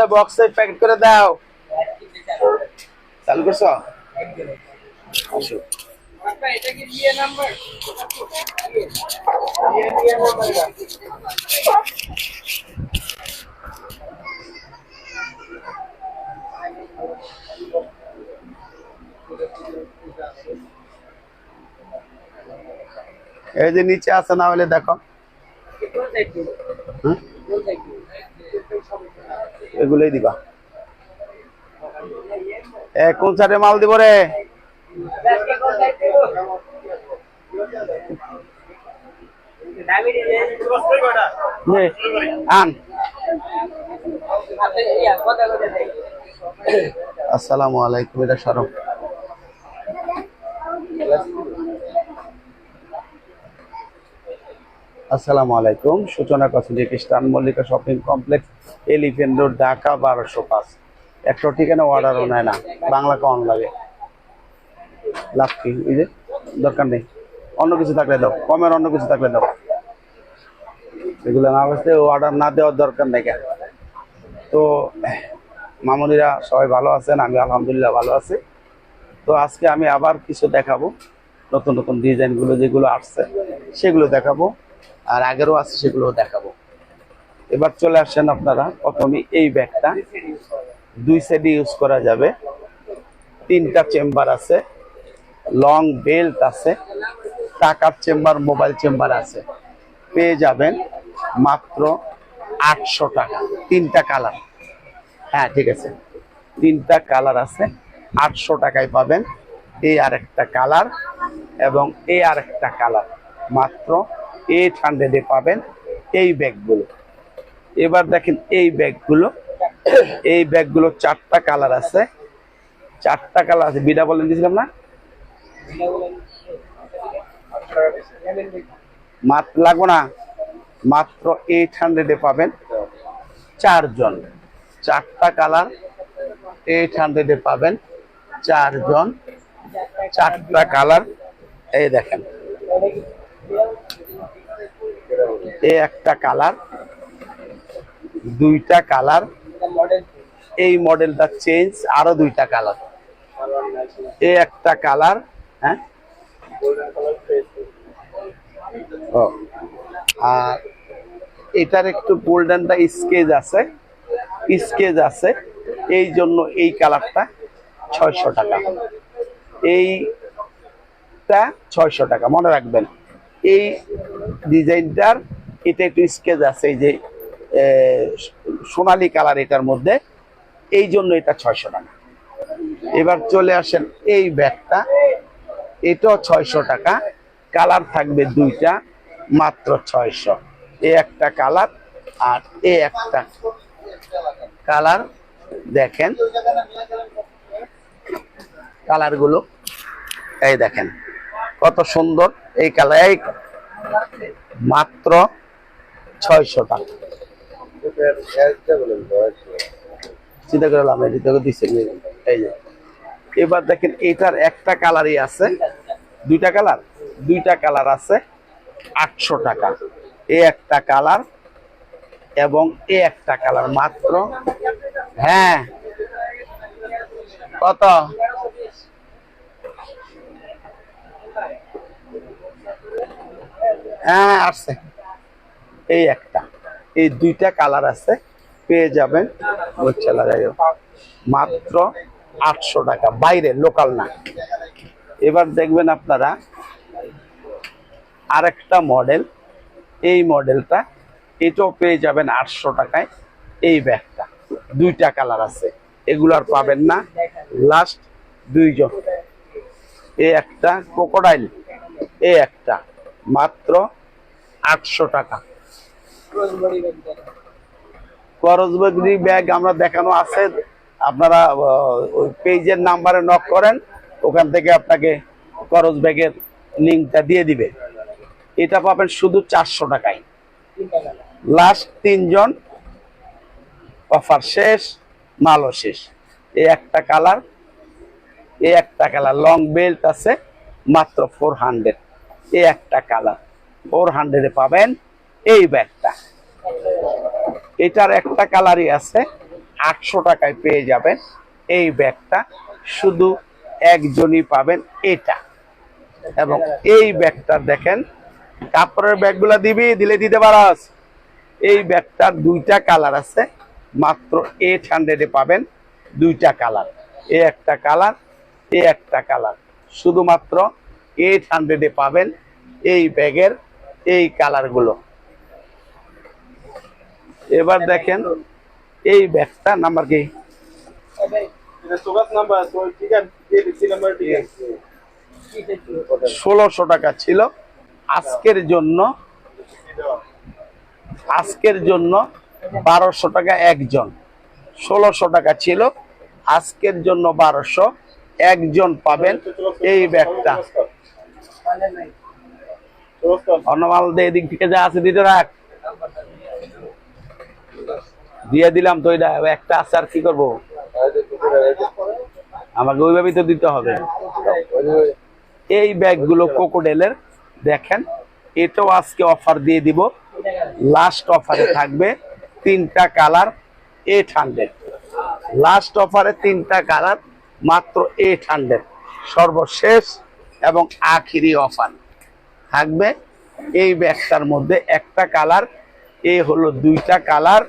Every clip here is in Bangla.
হ্যাঁ ওটা বক্সে প্যাকেট করে দাও। চালু করছ? আসো। এই যে নিচে আছে না হলে দেখো। হুম? এগুলোই দিবা। এ কোন সাইডে মাল দিব রে? আসসালামু আলাইকুম এটা সরব আসসালামু আলাইকুম। সূচনা কসমেটিক খ্রিস্টান Mallika shopping complex Elephant Road Dhaka, বারোশো পাঁচ। একশো ঠিকানা অর্ডারও নেয় না। বাংলা কম লাগে লাভ কি? ওই যে, দরকার নেই। অন্য কিছু থাকলে দাও। কমের অন্য কিছু থাকলে দাও। এগুলো না বসতে অর্ডার না দেওয়ার দরকার নেই কেন? তো, মামুনিরা সবাই ভালো আছেন, আমি আলহামদুলিল্লাহ ভালো আছি। তো আজকে আমি আবার কিছু দেখাবো। নতুন নতুন ডিজাইনগুলো যেগুলো আসছে, সেগুলো দেখাবো। আর আগেরও আছে সেগুলো দেখাবো। এবার চলে আসছেন আপনারা, প্রথমে এই ব্যাগটা। দুই সাইডে ইউজ করা যাবে। তিনটা চেম্বার আছে লং বেল্ট আছে, টাকার চেম্বার মোবাইল চেম্বার আছে। পেয়ে যাবেন মাত্র আটশো টাকা। তিনটা কালার হ্যাঁ ঠিক আছে। তিনটা কালার আছে, আটশো টাকায় পাবেন। এই আরেকটা কালার এবং এই আরেকটা কালার মাত্র এইট হান্ড্রেডে পাবেন এই ব্যাগগুলো। এবার দেখেন এই ব্যাগগুলো। এই ব্যাগগুলো চারটা কালার আছে। চারটা কালার আছে। বিডা বলেন দিয়েছিলাম না? লাগবো না। মাত্র এইট হান্ড্রেডে পাবেন চারজন। চারটা কালার এইট হান্ড্রেডে পাবেন চারজন। চারটা কালার। এই দেখেন। এই একটা কালার, দুইটা কালার। এই মডেলটা চেঞ্জ আরও দুইটা কালার। এই একটা কালার হ্যাঁ? ও, আর এটার একটু গোল্ডেনটা স্কেচ আছে স্কেচ আছে। এই জন্য এই কালারটা ছয়শো টাকা। এইটা ছয়শো টাকা, মনে রাখবেন। এই ডিজাইনটার এটা একটু স্কেচ আছে যে সোনালি কালার এটার মধ্যে। এই জন্য এটা ছয়শো টাকা। এবার চলে আসেন এই ব্যাগটা। এটাও ছয়শো টাকা। কালার থাকবে দুইটা, মাত্র ছয়শো। এ একটা কালার আর এ একটা কালার। দেখেন। কালারগুলো, এই দেখেন। কত সুন্দর এই কালার, এই মাত্র ছয়শো টাকা। চিন্তা যে, এবার দেখেন এটার একটা কালারই আছে। দুইটা কালার? দুইটা কালার আছে, আটশো টাকা। এ একটা কালার এবং এ একটা কালার, মাত্র হ্যাঁ কত? হ্যাঁ আসছে এই একটা। এই দুইটা কালার আছে, পেয়ে যাবেন মাত্র আটশো টাকা। বাইরে, লোকাল না। এবার দেখবেন আপনারা আরেকটা মডেল। এই মডেলটা, এটাও পেয়ে যাবেন আটশো টাকায়। এই ব্যাগটা, দুইটা কালার আছে। এগুলো আর পাবেন না। লাস্ট দুইজন। এ একটা ক্রোকোডাইল এ একটা। মাত্র আটশো টাকা। করজবাগরি ব্যাগ আমরা দেখানো আছে। আপনারা ওই পেজের নাম্বারে নক করেন, ওখান থেকে আপনাকে করজ ব্যাগের লিঙ্কটা দিয়ে দিবে। এটা পাবেন শুধু চারশো টাকায়। লাস্ট তিনজন অফার শেষ, মালও শেষ। এই একটা কালার এই একটা কালার লং বেল্ট আছে, মাত্র ফোর হান্ড্রেড এই একটা কালার। ফোর হান্ড্রেডে পাবেন এই ব্যাগটা। এটার একটা কালারই আছে, আটশো টাকায় পেয়ে যাবেন এই ব্যাগটা। শুধু একজনই পাবেন এটা। এবং এই ব্যাগটা দেখেন, কাপড়ের ব্যাগগুলা দিবি, দিলে দিতে পারাস। এই ব্যাগটার দুইটা কালার আছে, মাত্র এইট হান্ড্রেডে পাবেন দুইটা কালার। এ একটা কালার এ একটা কালার। শুধুমাত্র এইট হান্ড্রেডে পাবেন এই ব্যাগের এই কালারগুলো এবার দেখেন এই ব্যাগটা নাম্বার কি? ষোলোশো টাকা ছিল। আজকের জন্য আজকের জন্য বারোশো টাকা একজন। ষোলোশো টাকা ছিল। আজকের জন্য বারোশো একজন পাবেন এই ব্যাগটা। এদিক থেকে যা আছে রাখ। দিয়ে দিলাম একটা আছে আর কি করব? আমাকে দিতে হবে। এই ব্যাগগুলো কোকোডেলের দেখেন, এটাও আজকে অফার দিয়ে দিব। লাস্ট অফারে থাকবে তিনটা কালার এইট হান্ড্রেড লাস্ট অফারে তিনটা কালার মাত্র এইট হান্ড্রেড সর্বশেষ এবং আখিরি অফার। থাকবে এই ব্যাগটার মধ্যে একটা কালার এই হলো দুইটা কালার,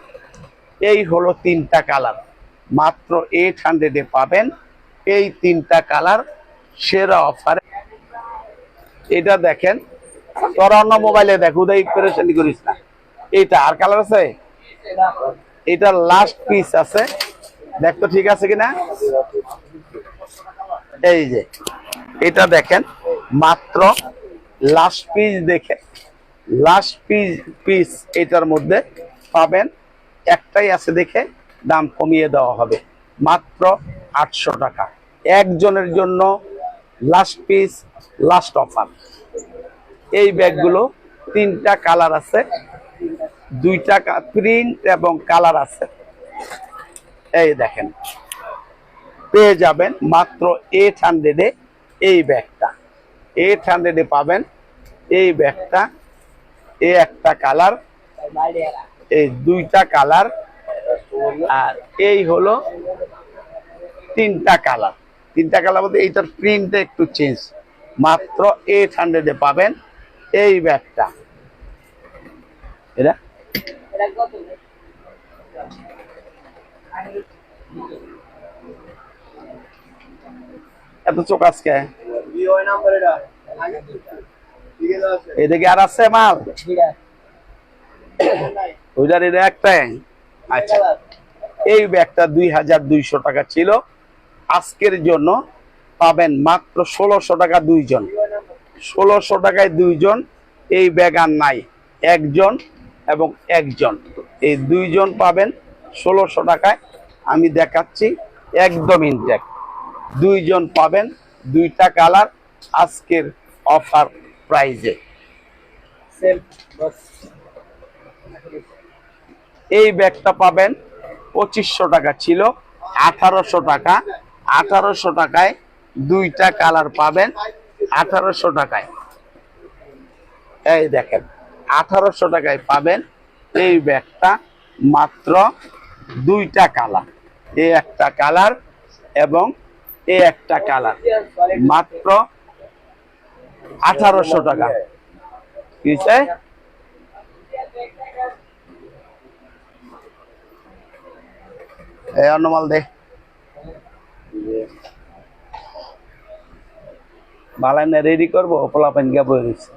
এই হলো তিনটা কালার। মাত্র এইট হান্ড্রেডে পাবেন এই তিনটা কালার, সেরা অফারে। এটা দেখেন, তোর অন্য মোবাইলে দেখ, উদয় পেরেশানি করিস না। এইটা আর কালার আছে? এটা লাস্ট পিস আছে। দেখ তো ঠিক আছে কিনা? এই যে, এটা দেখেন, মাত্র লাস্ট পিস দেখে লাস্ট পিস পিস এটার মধ্যে পাবেন, একটাই আছে দেখে দাম কমিয়ে দেওয়া হবে, মাত্র আটশো টাকা। একজনের জন্য লাস্ট পিস লাস্ট অফার এই ব্যাগগুলো তিনটা কালার আছে, দুইটা প্রিন্ট এবং কালার আছে। এই দেখেন পেয়ে যাবেন মাত্র এইট হান্ড্রেডে এই ব্যাগটা। এইট হান্ড্রেডে পাবেন এই ব্যাগটা। এই একটা কালার, এই দুইটা কালার, আর এই হলো তিনটা কালার। তিনটা কালার বলতে এইটার প্রিন্টটা একটু চেঞ্জ মাত্র এইট হান্ড্রেডে পাবেন এই ব্যাগটা। এটা? এত চোখ আজকে। এদিকে আর আছে মাল? ওইটার এটা একটাই। আচ্ছা। এই ব্যাগটা দুই হাজার দুইশো টাকা ছিল। আজকের জন্য পাবেন মাত্র ষোলোশো টাকা দুইজন। ষোলোশো টাকায় দুইজন, এই ব্যাগ আর নাই। একজন এবং একজন। এই দুইজন পাবেন ষোলোশো টাকায়। আমি দেখাচ্ছি একদম ইনটেক দুইজন পাবেন, দুইটা কালার, আজকের অফার প্রাইজে। এই ব্যাগটা পাবেন পঁচিশশো টাকা ছিল, আঠারোশো টাকা, আঠারোশো টাকায় দুইটা কালার পাবেন, আঠারোশো টাকায়। এই দেখেন, আঠারোশো টাকায় পাবেন এই ব্যাগটা, মাত্র দুইটা কালার। এই একটা কালার এবং এই একটা কালার। মাত্র আঠারোশো টাকা। কি দে। বালাইনে রেডি করব পোলাপান গিয়া বই রয়েছে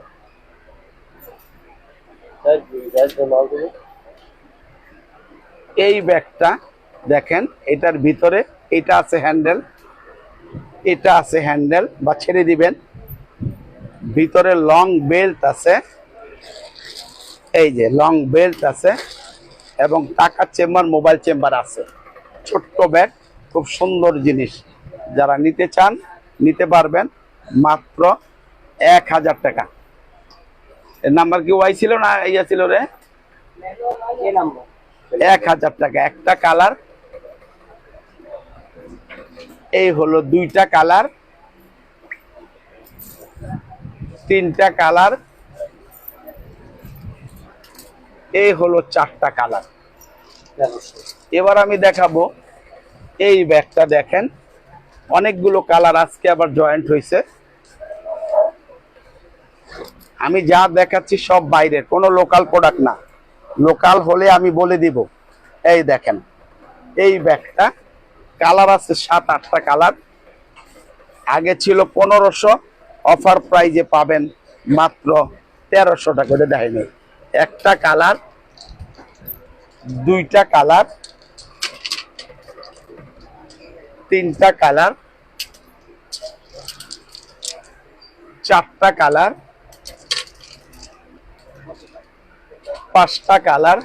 এই ব্যাগটা দেখেন এটার ভিতরে এটা আছে হ্যান্ডেল এটা আছে হ্যান্ডেল বা ছেড়ে দিবেন। ভিতরে লং বেল্ট আছে। এই যে লং বেল্ট আছে এবং টাকার চেম্বার মোবাইল চেম্বার আছে। ছোট্ট ব্যাগ খুব সুন্দর জিনিস। যারা নিতে চান নিতে পারবেন। মাত্র এক হাজার টাকা। এর নাম্বার কি ওয়াই ছিল না ইয়া ছিল রে? এক হাজার টাকা। একটা কালার এই হলো দুইটা কালার, তিনটা কালার, এই হলো চারটা কালার। এবার আমি দেখাবো এই ব্যাগটা দেখেন, অনেকগুলো কালার আজকে আবার জয়েন্ট হয়েছে আমি যা দেখাচ্ছি সব বাইরের, কোনো লোকাল প্রোডাক্ট না। লোকাল হলে আমি বলে দিব। এই দেখেন, এই ব্যাগটা কালার আছে সাত, আটটা কালার। আগে ছিল পনেরোশো, অফার প্রাইজে পাবেন মাত্র তেরোশো টাকা করে দেয়নি একটা কালার, দুইটা কালার, তিনটা কালার, চারটা কালার, পাঁচটা কালার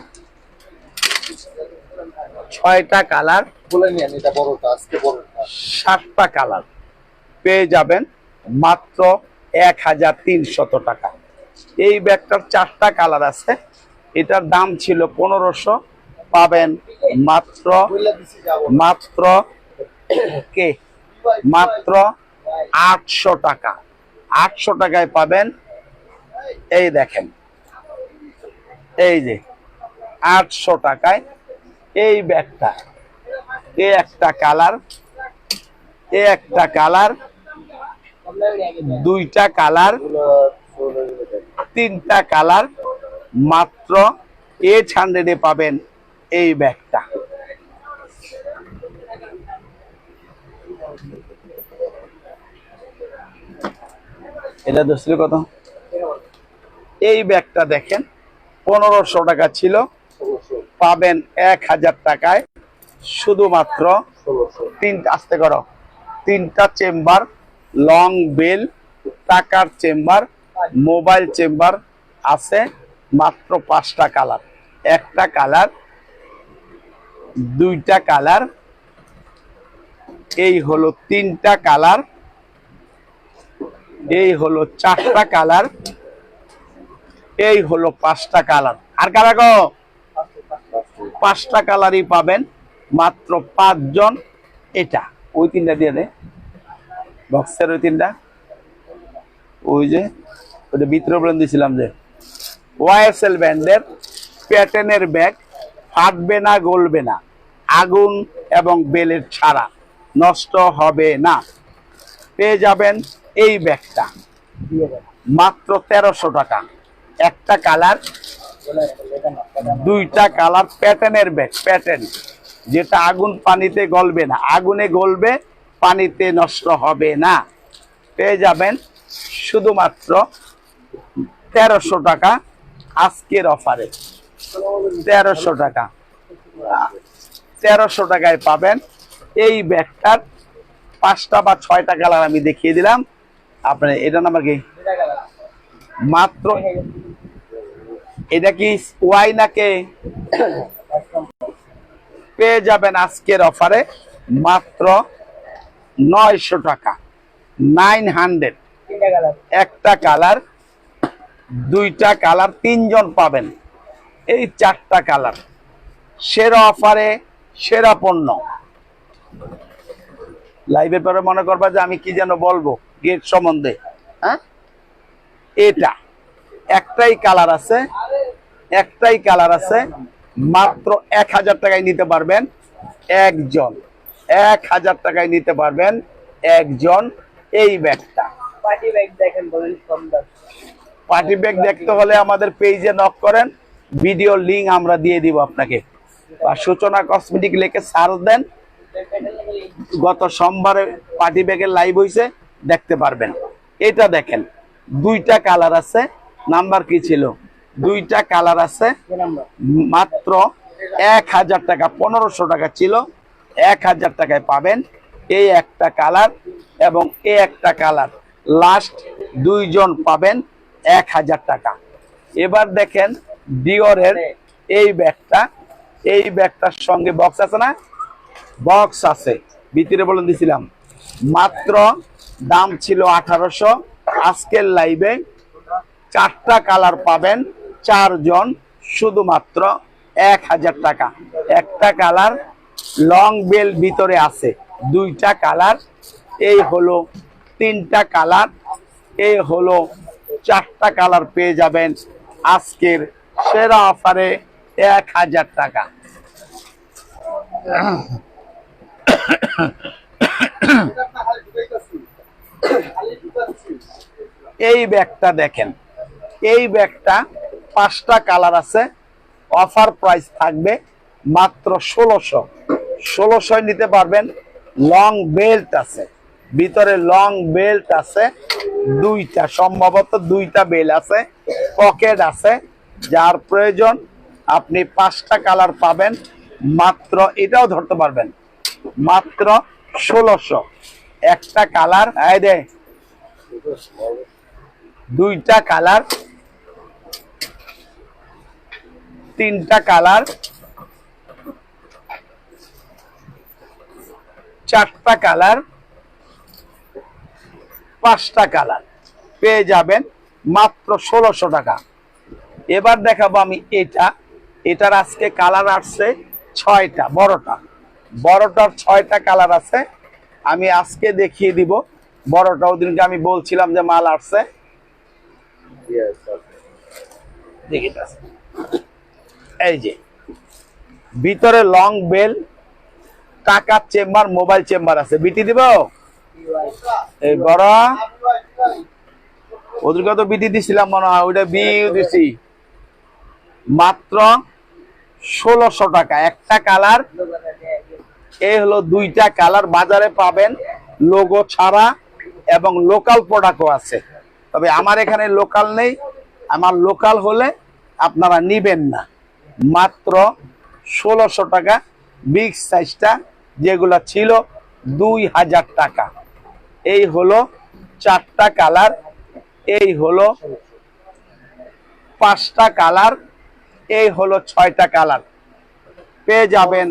ছয়টা কালার। বলে নিয়েন এটা বড়টা আজকে বড়টা। সাতটা কালার। পেয়ে যাবেন মাত্র এক হাজার তিনশত টাকা। এই ব্যাগটার চারটা কালার আছে। এটার দাম ছিল পনেরোশো। পাবেন মাত্র মাত্র কে? মাত্র আটশো টাকা। আটশো টাকায় পাবেন এই দেখেন। এই যে আটশো টাকায় এই ব্যাগটা, এ একটা কালার, এ একটা কালার, দুইটা কালার, তিনটা কালার, মাত্র এইট হান্ড্রেডে পাবেন এই ব্যাগটা। এটা দোষের কত? এই ব্যাগটা দেখেন, পনেরোশো টাকা ছিল। পাবেন এক হাজার টাকায়। শুধুমাত্র তিনটা আসতে করো, তিনটা চেম্বার, লং বেল, টাকার চেম্বার, মোবাইল চেম্বার আছে, মাত্র পাঁচটা কালার। একটা কালার, দুইটা কালার, এই হলো তিনটা কালার, এই হলো চারটা কালার, এই হলো পাঁচটা কালার। আর কারা গো? পাঁচটা কালারই পাবেন, মাত্র পাঁচজন। এটা, ওই তিনটা দিয়ে দে। বক্সের ওই তিনটা। ওই যে, ওটা ভিতরে বলে দিয়েছিলাম যে ওয়াইএসএল ব্যান্ডের প্যাটার্নের ব্যাগ ফাটবে না, গলবে না। আগুন এবং বেলের ছাড়া নষ্ট হবে না। পেয়ে যাবেন এই ব্যাগটা। মাত্র তেরোশো টাকা। একটা কালার দুইটা কালার প্যাটার্নের ব্যাগ, প্যাটার্ন। যেটা আগুন পানিতে গলবে না। আগুনে গলবে, পানিতে নষ্ট হবে না। পেয়ে যাবেন শুধুমাত্র তেরোশো টাকা আজকের অফারে। তেরোশো টাকা। তেরোশো টাকায় পাবেন এই ব্যাগটার পাঁচটা বা ছয়টা কালার আমি দেখিয়ে দিলাম। আপনার, এটা নাম্বার কি? মাত্র এটা কি ওয়াই নাকে? পেয়ে যাবেন আজকের অফারে মাত্র নয়শো টাকা। Nine hundred. একটা কালার, দুইটা কালার, তিনজন পাবেন। এই চারটা কালার। সেরা অফারে, সেরা পণ্য। লাইভের পরে মনে করবা যে আমি কি যেন বলব গেট সম্বন্ধে হ্যাঁ? এটা। একটাই কালার আছে একটাই কালার আছে মাত্র এক হাজার টাকায় নিতে পারবেন একজন। এক হাজার টাকায় নিতে পারবেন একজন এই ব্যাগটা। পার্টি ব্যাগ দেখেন বলেন পার্টি ব্যাগ দেখতে হলে আমাদের পেজে নক করেন ভিডিও লিংক আমরা দিয়ে দিব আপনাকে। আর সূচনা কসমেটিক লিখে সার্চ দেন গত সোমবারে পার্টি ব্যাগের লাইভ হইছে দেখতে পারবেন। এটা দেখেন দুইটা কালার আছে নাম্বার কি ছিল? দুইটা কালার আছে। মাত্র এক হাজার টাকা, পনেরোশো টাকা ছিল। এক হাজার টাকায় পাবেন এই একটা কালার এবং এই একটা কালার। লাস্ট দুইজন পাবেন এক হাজার টাকা। এবার দেখেন ডিওরের এই ব্যাগটা। এই ব্যাগটার সঙ্গে বক্স আছে না? বক্স আছে। ভিতরে বলে দিছিলাম। মাত্র দাম ছিল আঠারোশো। আজকের লাইভে চারটা কালার পাবেন, চারজন, শুধুমাত্র এক হাজার টাকা। একটা কালার লং বেল ভিতরে আছে, দুইটা কালার। এই হলো তিনটা কালার, এই হলো চারটা কালার পেয়ে যাবেন আজকের সেরা অফারে এক হাজার টাকা। এই ব্যাগটা দেখেন। এই ব্যাগটা পাঁচটা কালার আছে। অফার প্রাইস থাকবে মাত্র ষোলোশো। ষোলোশোয় নিতে পারবেন লং বেল্ট আছে। ভিতরে লং বেল্ট আছে, দুইটা, সম্ভবত দুইটা বেল আছে, পকেট আছে, যার প্রয়োজন আপনি পাঁচটা কালার পাবেন মাত্র, এটাও ধরতে পারবেন, মাত্র ষোলোশো। একটা কালার আয় দে দুইটা কালার তিনটা কালার। চারটা কালার। পাঁচটা কালার। পেয়ে যাবেন মাত্র ষোলোশো টাকা। এবার দেখাবো আমি এটা। এটার আজকে কালার আসছে ছয়টা বড়টা। বড়টার ছয়টা কালার আছে। আমি আজকে দেখিয়ে দিব। বড়টা ওদিনকে আমি বলছিলাম যে মাল আসছে। দেখি তো। এই যে, ভিতরে লং বেল টাকার চেম্বার মোবাইল চেম্বার আছে। বিটি দিব? এই বড়। ওদেরকে তো বিটি দিছিলাম মনে হয়, ওইটা বি দিছি। মাত্র ষোলোশো টাকা। একটা কালার এই হলো দুইটা কালার। বাজারে পাবেন লোগো ছাড়া এবং লোকাল প্রোডাক্টও আছে। তবে আমার এখানে লোকাল নেই। আমার লোকাল হলে আপনারা নিবেন না। মাত্র ষোলোশো টাকা। বিগ সাইজটা যেগুলো ছিল দুই হাজার টাকা। এই হলো চারটা কালার, এই হলো পাঁচটা কালার, এই হলো ছয়টা কালার। পেয়ে যাবেন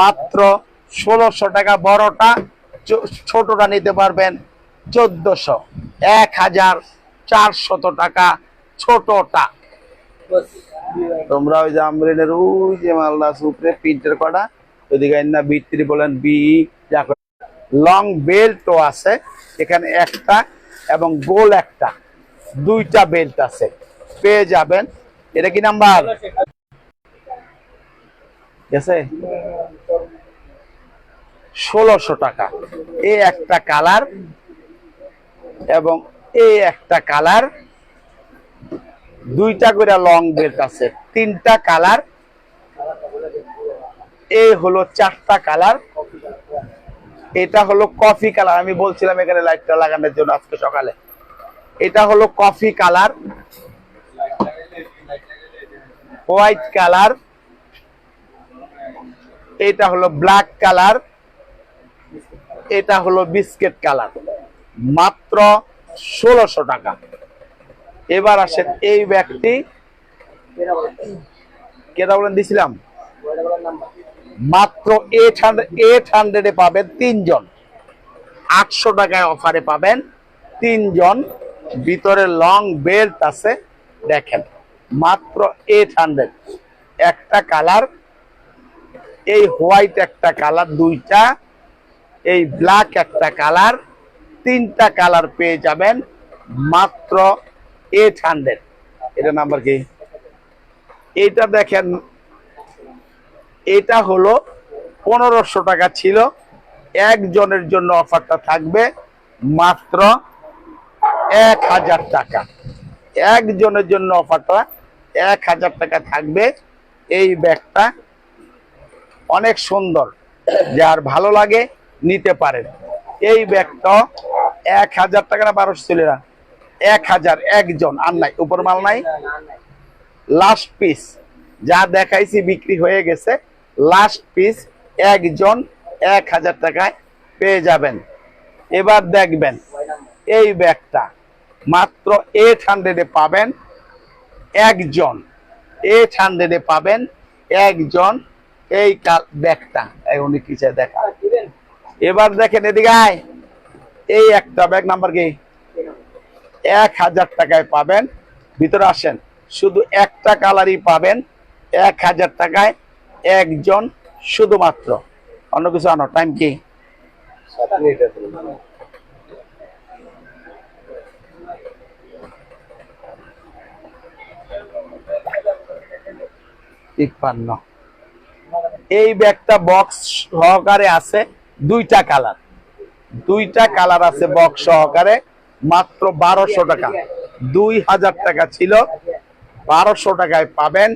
মাত্র ষোলোশো টাকা। বড়টা ছোটটা নিতে পারবেন চোদ্দশো। এক হাজার চারশত টাকা ছোটটা। তোমরা ওই যে আমরিনের ওই যে মালদা সুপরে প্রিন্টের কটা ওদিকে না বিত্রি বলেন বি লং বেল্টও আছে, এখানে একটা এবং গোল একটা, দুইটা বেল্ট আছে, পেয়ে যাবেন। এটা কি নাম্বার? গেছে? ষোলোশো টাকা। এই একটা কালার এবং এই একটা কালার। দুইটা করে লং বেল্ট আছে। তিনটা কালার এই হলো চারটা কালার এটা হলো কফি কালার আমি বলছিলাম এখানে লাইটটা লাগানোর জন্য আজকে সকালে। এটা হলো কফি কালার হোয়াইট কালার এটা হলো ব্ল্যাক কালার এটা হলো বিস্কিট কালার মাত্র ষোলোশো টাকা। এবার আসেন এই ব্যাগটি কেটা বলেন, দিছিলাম। মাত্র এইট হান্ড্রেড এইট হান্ড্রেডে পাবেন তিনজন। আটশো টাকায় অফারে পাবেন তিনজন। ভিতরে লং বেল্ট আছে, দেখেন। মাত্র এইট হান্ড্রেড একটা কালার এই হোয়াইট একটা কালার দুইটা। এই ব্ল্যাক একটা কালার তিনটা কালার পেয়ে যাবেন। মাত্র এইট হান্ড্রেড। এটা নাম্বার কি? এটা দেখেন, এটা হলো পনেরোশো টাকা ছিল। একজনের জন্য অফারটা থাকবে মাত্র এক হাজার টাকা। একজনের জন্য অফারটা এক হাজার টাকা থাকবে। এই ব্যাগটা অনেক সুন্দর যার ভালো লাগে নিতে পারেন। এই ব্যাগটা এক হাজার টাকা না বারোশো ছিল না? এক হাজার একজন আর নাই উপর মাল নাই। লাস্ট পিস যা দেখাইছি বিক্রি হয়ে গেছে লাস্ট পিস একজন এক হাজার টাকায় পেয়ে যাবেন। এবার দেখবেন এই ব্যাগটা মাত্র এইট হান্ড্রেডে পাবেন একজন। এইট হান্ড্রেডে পাবেন একজন এই ব্যাগটা। উনি কিসে দেখা। এবার দেখেন এদিকে এই একটা ব্যাগ নাম্বার কি? এক হাজার টাকায় পাবেন। ভিতরে আসেন, শুধু একটা কালারই পাবেন। এক হাজার টাকায় একজন শুধুমাত্র। অন্য কিছু আনো টাইম কি? এই ব্যাগটা বক্স সহকারে আছে দুইটা কালার। দুইটা কালার আছে বক্স সহকারে। মাত্র বারোশো টাকা। দুই হাজার টাকা ছিল। বারোশো টাকায় পাবেন।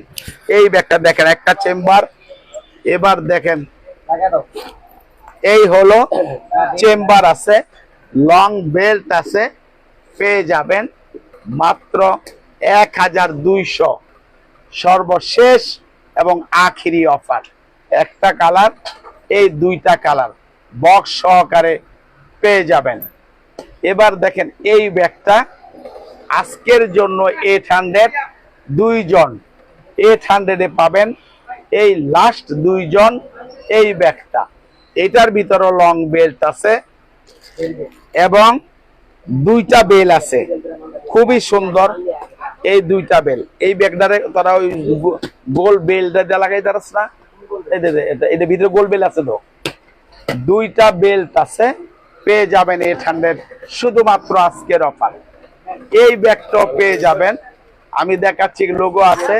এই ব্যাগটা দেখেন, একটা চেম্বার। এবার দেখেন, এই হলো চেম্বার আছে, লং বেল্ট আছে, পেয়ে যাবেন মাত্র এক হাজার দুইশো। সর্বশেষ এবং আখিরি অফার। একটা কালার, এই দুইটা কালার। বক্স সহকারে পেয়ে যাবেন। এবার দেখেন, এই ব্যাগটা আজকের জন্য এইট হান্ড্রেড দুইজন এইট হান্ড্রেডে পাবেন। এই লাস্ট দুইজন এই ব্যাগটা। এটার ভিতরে লং বেল্ট আছে এবং দুইটা বেল আছে। খুবই সুন্দর এই দুইটা বেল এই ব্যাগটারে তারা ওই গোল বেলটা দিয়ে লাগাই তারাস না? এটা ভিতরে গোল বেল আছে তো। দুইটা বেল্ট আছে। পেয়ে যাবেন এইট হান্ড্রেড শুধুমাত্র আজকের অফার। এই ব্যাগটাও পেয়ে যাবেন। আমি দেখাচ্ছি লোগো আছে।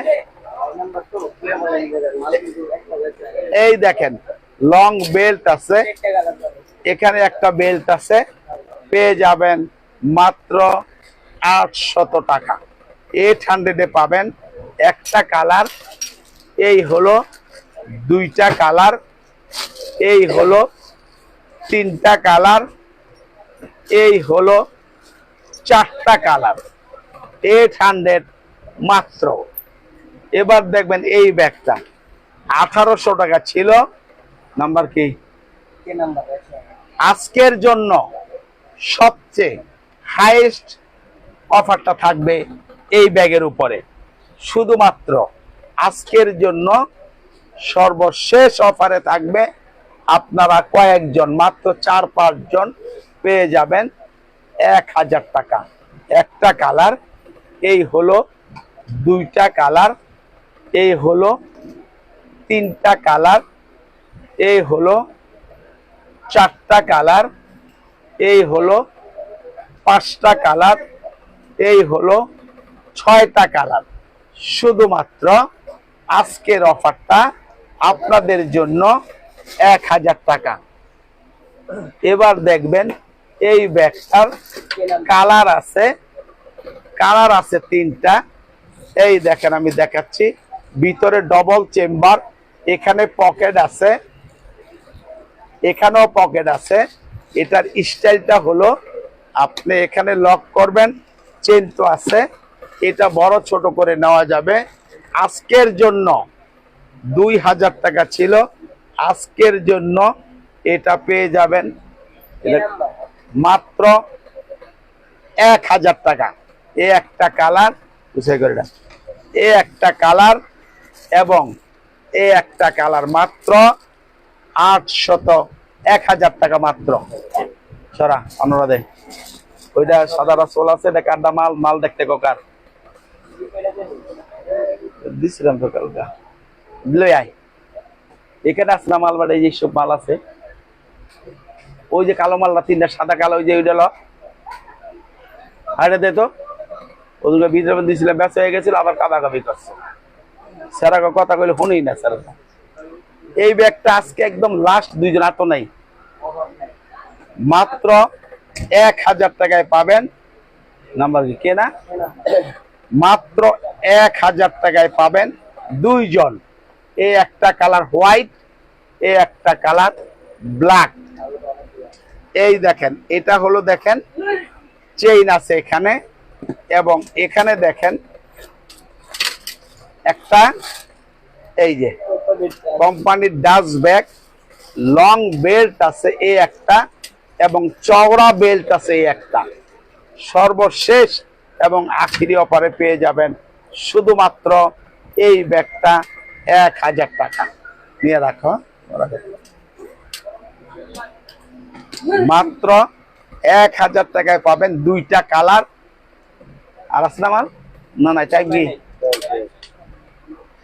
এই দেখেন লং বেল্ট আছে। এখানে একটা বেল্ট আছে। পেয়ে যাবেন মাত্র আটশত টাকা। এইট হান্ড্রেডে পাবেন একটা কালার। এই হলো দুইটা কালার। এই হলো তিনটা কালার। এই হলো চারটা কালার। এইট হান্ড্রেড মাত্র। এবার দেখবেন এই ব্যাগটা। আঠারোশো টাকা ছিল। নাম্বার কি? আজকের জন্য সবচেয়ে হাইয়েস্ট অফারটা থাকবে এই ব্যাগের উপরে। শুধুমাত্র আজকের জন্য সর্বশেষ অফারে থাকবে আপনারা কয়েকজন, মাত্র চার, পাঁচজন পেয়ে যাবেন এক হাজার টাকা। একটা কালার, এই হলো দুইটা কালার, এই হলো তিনটা কালার, এই হলো চারটা কালার, এই হলো পাঁচটা কালার, এই হলো ছয়টা কালার। শুধুমাত্র আজকের অফারটা আপনাদের জন্য এক হাজার টাকা। এবার দেখবেন, এই ব্যাগটার কালার আছে কালার আছে তিনটা। এই দেখেন, আমি দেখাচ্ছি। ভিতরে ডবল চেম্বার এখানে পকেট আছে। এখানেও পকেট আছে। এটার স্টাইলটা হলো, আপনি এখানে লক করবেন চেন তো আছে। এটা বড়, ছোট করে নেওয়া যাবে। আজকের জন্য দুই হাজার টাকা ছিল। আজকের জন্য এটা পেয়ে যাবেন। মাত্র এক হাজার টাকা। এ একটা কালার বুঝে করে। এ একটা কালার এবং এ একটা কালার মাত্র আটশত এক হাজার টাকা মাত্র। সরা অনুরাধে ওইটা সাদা রাসোল আছে, এটা মাল মাল দেখতে কোকার। দিছিলাম তো কালকা। লই আয়। এখানে আসলাম মাল বাড়ি যে সব মাল আছে। ওই যে কালো মালটা, তিনটা সাদা কালো, ওই যে ওইটা হাইটা দে তো। ওগুলো ভিতরে দিয়েছিলাম ব্যস্ত হয়ে গেছিল, আবার কাবাকাবি করছে। স্যারা কথা কইলে শুনেই না স্যার। এই ব্যাগটা আজকে একদম লাস্ট দুইজন আর তো নাই। মাত্র এক হাজার টাকায় পাবেন। নাম্বার কি? কেনা মাত্র এক হাজার টাকায় পাবেন দুইজন। এই একটা কালার হোয়াইট, এ একটা কালার ব্ল্যাক। এই দেখেন, এটা হলো দেখেন চেইন আছে এখানে এবং এখানে দেখেন একটা এই যে কোম্পানির ডাস ব্যাগ, লং বেল্ট আছে এই একটা এবং চওড়া বেল্ট আছে এই একটা। সর্বশেষ এবং আখিরি অফারে পেয়ে যাবেন শুধুমাত্র এই ব্যাগটা এক হাজার টাকা। নিয়ে রাখো। মাত্র এক হাজার টাকায় পাবেন দুইটা কালার। আর আছে না আমার না না চাইবি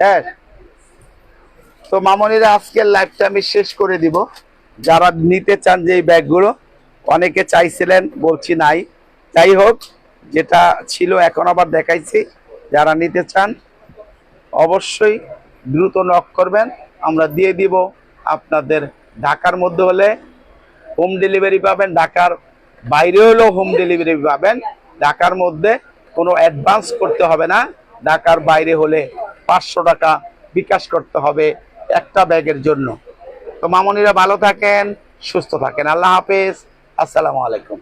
হ্যাঁ। তো মামনিরা আজকের লাইভটা আমি শেষ করে দিব। যারা নিতে চান যে এই ব্যাগগুলো, অনেকে চাইছিলেন, বলছি নাই। যাই হোক, যেটা ছিল এখন আবার দেখাইছি। যারা নিতে চান, অবশ্যই দ্রুত নক করবেন। আমরা দিয়ে দিব আপনাদের ঢাকার মধ্যে হলে হোম ডেলিভারি পাবেন, ঢাকার বাইরে হলেও হোম ডেলিভারি পাবেন। ঢাকার মধ্যে কোনো অ্যাডভান্স করতে হবে না। ঢাকার বাইরে হলে পাঁচশো টাকা বিকাশ করতে হবে একটা ব্যাগের জন্য। তো মামনিরা ভালো থাকেন, সুস্থ থাকেন। আল্লাহ হাফেজ। আসসালামু আলাইকুম।